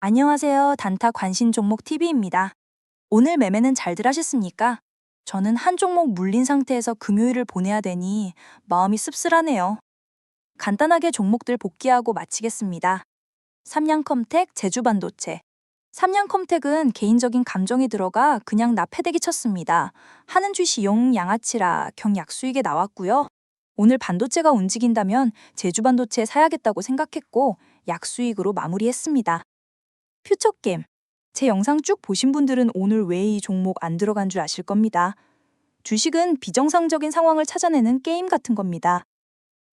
안녕하세요. 단타 관심 종목 TV입니다. 오늘 매매는 잘들 하셨습니까? 저는 한 종목 물린 상태에서 금요일을 보내야 되니 마음이 씁쓸하네요. 간단하게 종목들 복귀하고 마치겠습니다. 삼양컴텍, 제주반도체. 삼양컴텍은 개인적인 감정이 들어가 그냥 나 패대기 쳤습니다. 하는 주시 용 양아치라 경약 수익에 나왔고요. 오늘 반도체가 움직인다면 제주반도체 사야겠다고 생각했고 약수익으로 마무리했습니다. 퓨처겜. 제 영상 쭉 보신 분들은 오늘 왜 이 종목 안 들어간 줄 아실 겁니다. 주식은 비정상적인 상황을 찾아내는 게임 같은 겁니다.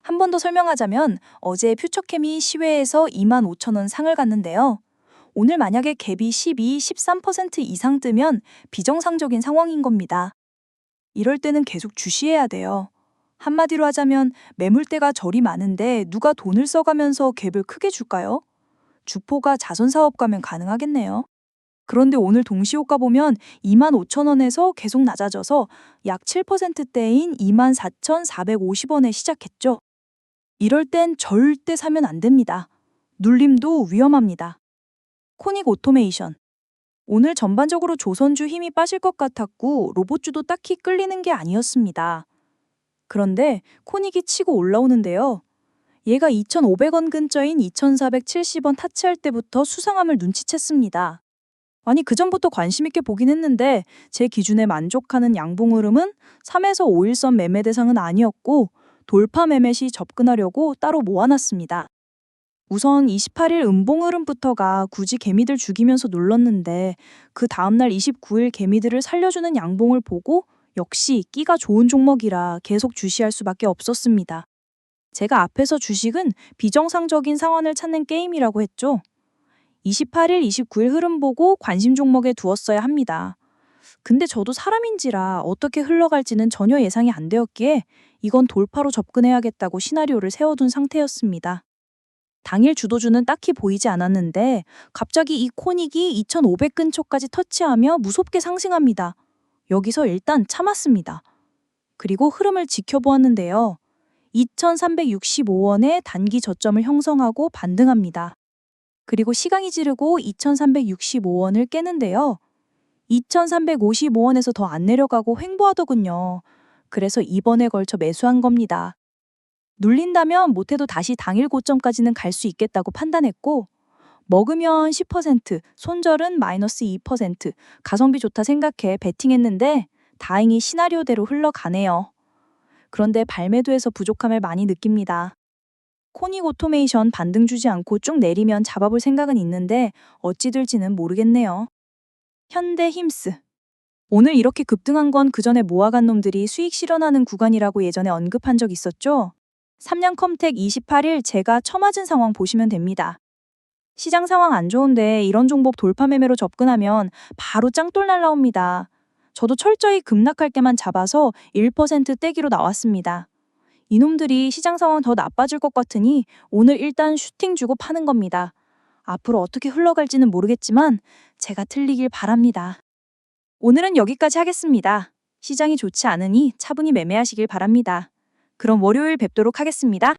한 번 더 설명하자면 어제 퓨처캠이 시외에서 2만 5천 원 상을 갔는데요. 오늘 만약에 갭이 12, 13% 이상 뜨면 비정상적인 상황인 겁니다. 이럴 때는 계속 주시해야 돼요. 한마디로 하자면 매물대가 절이 많은데 누가 돈을 써가면서 갭을 크게 줄까요? 주포가 자선사업 가면 가능하겠네요. 그런데 오늘 동시호가 보면 25,000원에서 계속 낮아져서 약 7%대인 24,450원에 시작했죠. 이럴 땐 절대 사면 안 됩니다. 눌림도 위험합니다. 코닉 오토메이션. 오늘 전반적으로 조선주 힘이 빠질 것 같았고 로봇주도 딱히 끌리는 게 아니었습니다. 그런데 코닉이 치고 올라오는데요. 얘가 2,500원 근처인 2,470원 타치할 때부터 수상함을 눈치챘습니다. 아니 그전부터 관심 있게 보긴 했는데 제 기준에 만족하는 양봉 흐름은 3에서 5일선 매매 대상은 아니었고 돌파 매매 시 접근하려고 따로 모아놨습니다. 우선 28일 음봉 흐름부터가 굳이 개미들 죽이면서 눌렀는데 그 다음날 29일 개미들을 살려주는 양봉을 보고 역시 끼가 좋은 종목이라 계속 주시할 수밖에 없었습니다. 제가 앞에서 주식은 비정상적인 상황을 찾는 게임이라고 했죠. 28일, 29일 흐름 보고 관심 종목에 두었어야 합니다. 근데 저도 사람인지라 어떻게 흘러갈지는 전혀 예상이 안 되었기에 이건 돌파로 접근해야겠다고 시나리오를 세워둔 상태였습니다. 당일 주도주는 딱히 보이지 않았는데 갑자기 이 코닉이 2,500 근처까지 터치하며 무섭게 상승합니다. 여기서 일단 참았습니다. 그리고 흐름을 지켜보았는데요. 2,365원의 단기 저점을 형성하고 반등합니다. 그리고 시간이 지르고 2,365원을 깨는데요. 2,355원에서 더 안 내려가고 횡보하더군요. 그래서 이번에 걸쳐 매수한 겁니다. 눌린다면 못해도 다시 당일 고점까지는 갈 수 있겠다고 판단했고, 먹으면 10%, 손절은 마이너스 2%, 가성비 좋다 생각해 베팅했는데 다행히 시나리오대로 흘러가네요. 그런데 발매도에서 부족함을 많이 느낍니다. 코닉 오토메이션 반등 주지 않고 쭉 내리면 잡아볼 생각은 있는데 어찌 될지는 모르겠네요. 현대 힘스. 오늘 이렇게 급등한 건 그전에 모아간 놈들이 수익 실현하는 구간이라고 예전에 언급한 적 있었죠? 삼양 컴텍 28일 제가 처맞은 상황 보시면 됩니다. 시장 상황 안 좋은데 이런 종목 돌파 매매로 접근하면 바로 짱돌 날라옵니다. 저도 철저히 급락할 때만 잡아서 1% 떼기로 나왔습니다. 이놈들이 시장 상황 더 나빠질 것 같으니 오늘 일단 슈팅 주고 파는 겁니다. 앞으로 어떻게 흘러갈지는 모르겠지만 제가 틀리길 바랍니다. 오늘은 여기까지 하겠습니다. 시장이 좋지 않으니 차분히 매매하시길 바랍니다. 그럼 월요일 뵙도록 하겠습니다.